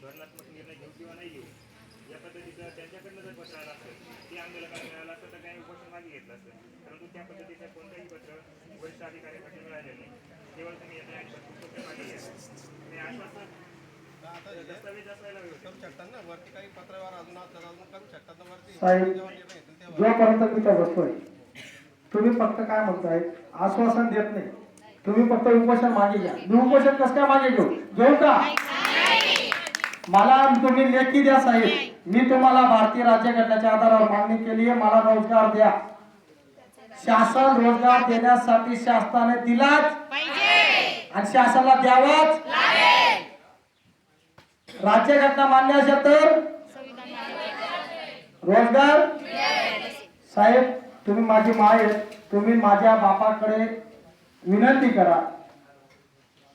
धोरणात्मक निर्णय घेऊ किंवा नाही घेऊ या पद्धतीचं त्यांच्याकडनं जर पत्र आलं असतं ते आंदोलकाला मिळालं असतं तर काही उपोषण मागे घेतलं असतं. परंतु त्या पद्धतीचं कोणतंही पत्र वरिष्ठ मिळालेलं नाही. केवळ तुम्ही येते आणि उपोषण मागे घ्या हे आश्वासन जोपर्यंत तिथं बसतोय तुम्ही फक्त काय म्हणताय? आश्वासन देत नाही. तुम्ही फक्त उपोषण मागे घ्या. मी उपोषण कसं काय मागे घेऊ? घेऊ का? मला तुम्ही लेखी द्या साहेब. मी तुम्हाला भारतीय राज्यघटनेच्या आधारावर मागणी केली आहे. मला रोजगार द्या. शासन रोजगार देण्यासाठी शासनाने दिलाच आणि शासनाला द्यावाच राज्यघटना मान्य असेल तर? रोजगार? साहेब तुम्ही माझी माय तुम्ही माझ्या बापाकडे विनंती करा.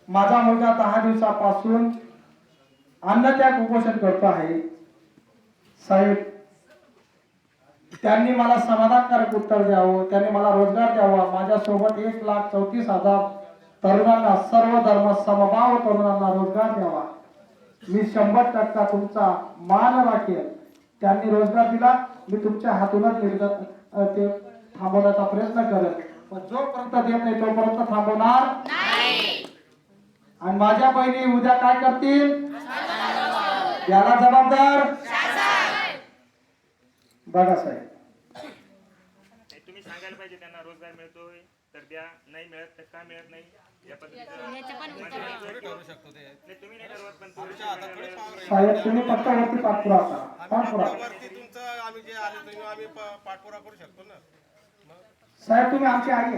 माझा मुलगा दहा दिवसापासून अन्नत्याग उपोषण करतो आहे. साहेब त्यांनी मला समाधानकारक उत्तर द्यावं त्यांनी मला रोजगार द्यावा. माझ्यासोबत एक लाख चौतीस हजार तरुणांना सर्व धर्म समभाव तरुणांना रोजगार द्यावा. मी शंभर टक्का तुमचा मान राखेल. त्यांनी रोजगार दिला. मी तुमच्या हातूनच निर्गत ते थांबवण्याचा प्रयत्न करेल. पण जोपर्यंत देत नाही तोपर्यंत थांबवणार आणि माझ्या बहिणी उद्या काय करतील? याला जबाबदार बघा साहेब. हे तुम्ही सांगायला पाहिजे त्यांना रोजगार मिळतोय तर द्या. नाही मिळत तर का मिळत नाही? तुम्ही नाही ठरवत पण तुम्ही तुमच्या हातात थोडी पावर आहे. साहेब तुम्ही फक्त वरती पाठपुरावा करा. आम्ही पाठपुरावा. वरती तुमचं आम्ही जे आले तुम्ही आम्ही प- पाठपुरावा करू शकतो. साहेब तुम्ही आमची आई आहे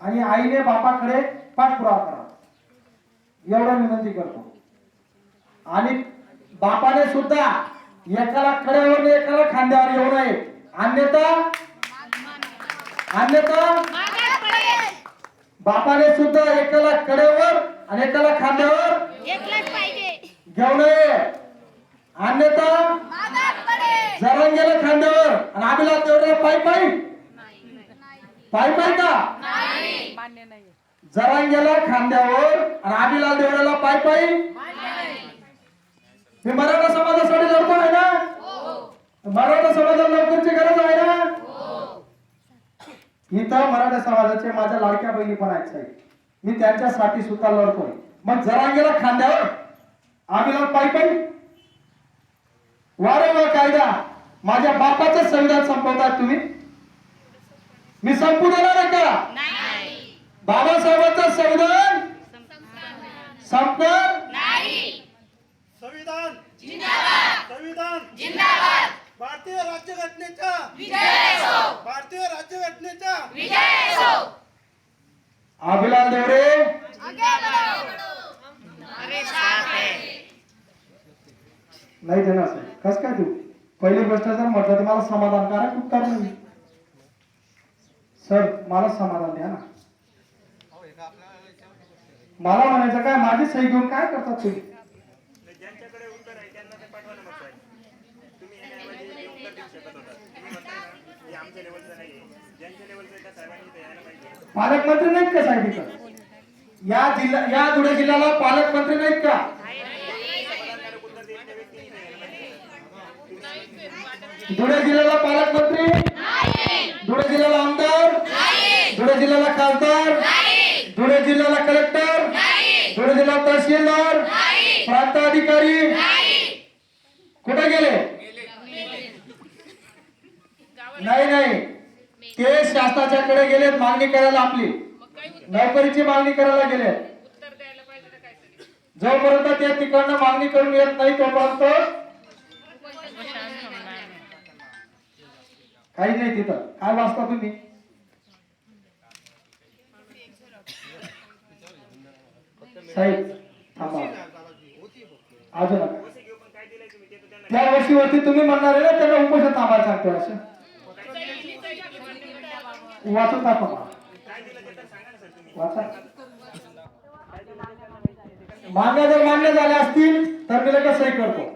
आणि आईने बापाकडे पाठपुरावा करा. एवढं विनंती करतो. आणि बापाने सुद्धा एकाला कड्यावर एकाला खांद्यावर येऊ नये. अन्यथा अन्यथा बापाने सुद्धा एकाला कड्यावर आणि एकाला खांद्यावर घेऊ नये. अन्यथा जरांगेला खांद्यावर आणि आम्ही तेवढ्या पायी पायी पायी पायी का मान्य नाही जरांगेला खांद्यावर आणि आदिला देवळाला पाय पायी. मी मराठा समाजासाठी लढतो आहे ना? मराठा समाजाला लवकरची गरज आहे ना? इथं मराठा समाजाचे माझ्या लाडक्या बहिणी पण आहेत साहेब. मी त्यांच्यासाठी सुद्धा लढतोय. मग जरांगेला खांद्यावर आम्ही पायी पायी. वारंवार कायदा. माझ्या बापाचं संविधान संपवतात तुम्ही. मी संपू देणार आहे का? बाबासाहेबांचं संविधान? संपणार? संविधान. संविधान. भारतीय राज्यघटनेच्या. भारतीय राज्यघटनेच्या. अभिलाल देवरे? नाही देणार कस काय देऊ? पहिली गोष्ट जर म्हटलं तर मला समाधानकारक उत्तर नाही सर मला समाधान द्या ना. मला म्हणायचं काय माझी सही घेऊन काय करतात तुम्ही? त्या पालकमंत्री नाहीत का साहेब इथं? या जिल्हा या धुळे जिल्ह्याला पालकमंत्री नाहीत का? धुळे जिल्ह्याला पालक त्या व्यक्तीने इथे यायला पाहिजे धुळे जिल्ह्याला पालकमंत्री धुळे जिल्ह्याला आमदार धुळे जिल्ह्याला खासदार धुळे जिल्ह्याला कलेक्टर धुळे जिल्हा तहसीलदार प्रांत अधिकारी कुठे गेले? नाही नाही. ते शासनाच्याकडे गेलेत मागणी करायला आपली. नोकरीची मागणी करायला गेले. जोपर्यंत ते तिकडनं मागणी करून येत नाही तोपर्यंत काही नाही तिथं. काय वाचता तुम्ही? साहेब थांबा. अजून. त्या वर्षीवरती तुम्ही म्हणणार आहे ना त्यांना उपोषण थांबायला सांगतो असं. वाचून दाखवा तुम्ही. वाचा. मान्य जर मान्य झाले असतील तर मी लगेच सही करतो.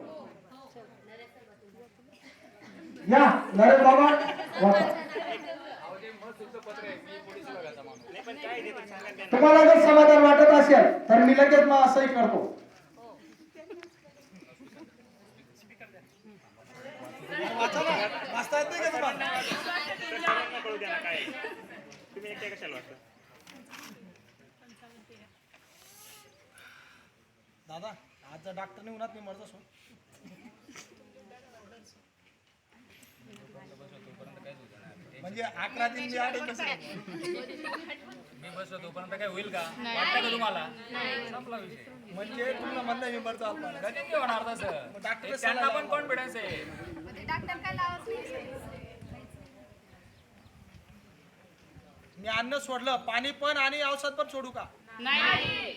या नरेश बाबा वाचा नाही पण काय पाहिजे तर सांगा त्यांना तुम्हाला जर समाधान वाटत असेल तर मी लगेच मग असंही करतो. दादा आज डॉक्टर नाही उन्हात मी मरतो म्हणजे अकरा दिन मी आठ मी बसलो तोपर्यंत काय होईल का? वाटतं का तुम्हाला? संपला विषय. म्हणजे तुला म्हणणं मी मरतो आत्मा कधी होणार तसं. डॉक्टर त्यांना पण कॉन्फिडन्स आहे. डॉक्टर काय लावत नाही. मी अन्न सोडलं. पाणी पण आणि औषध पण सोडू का? नाही.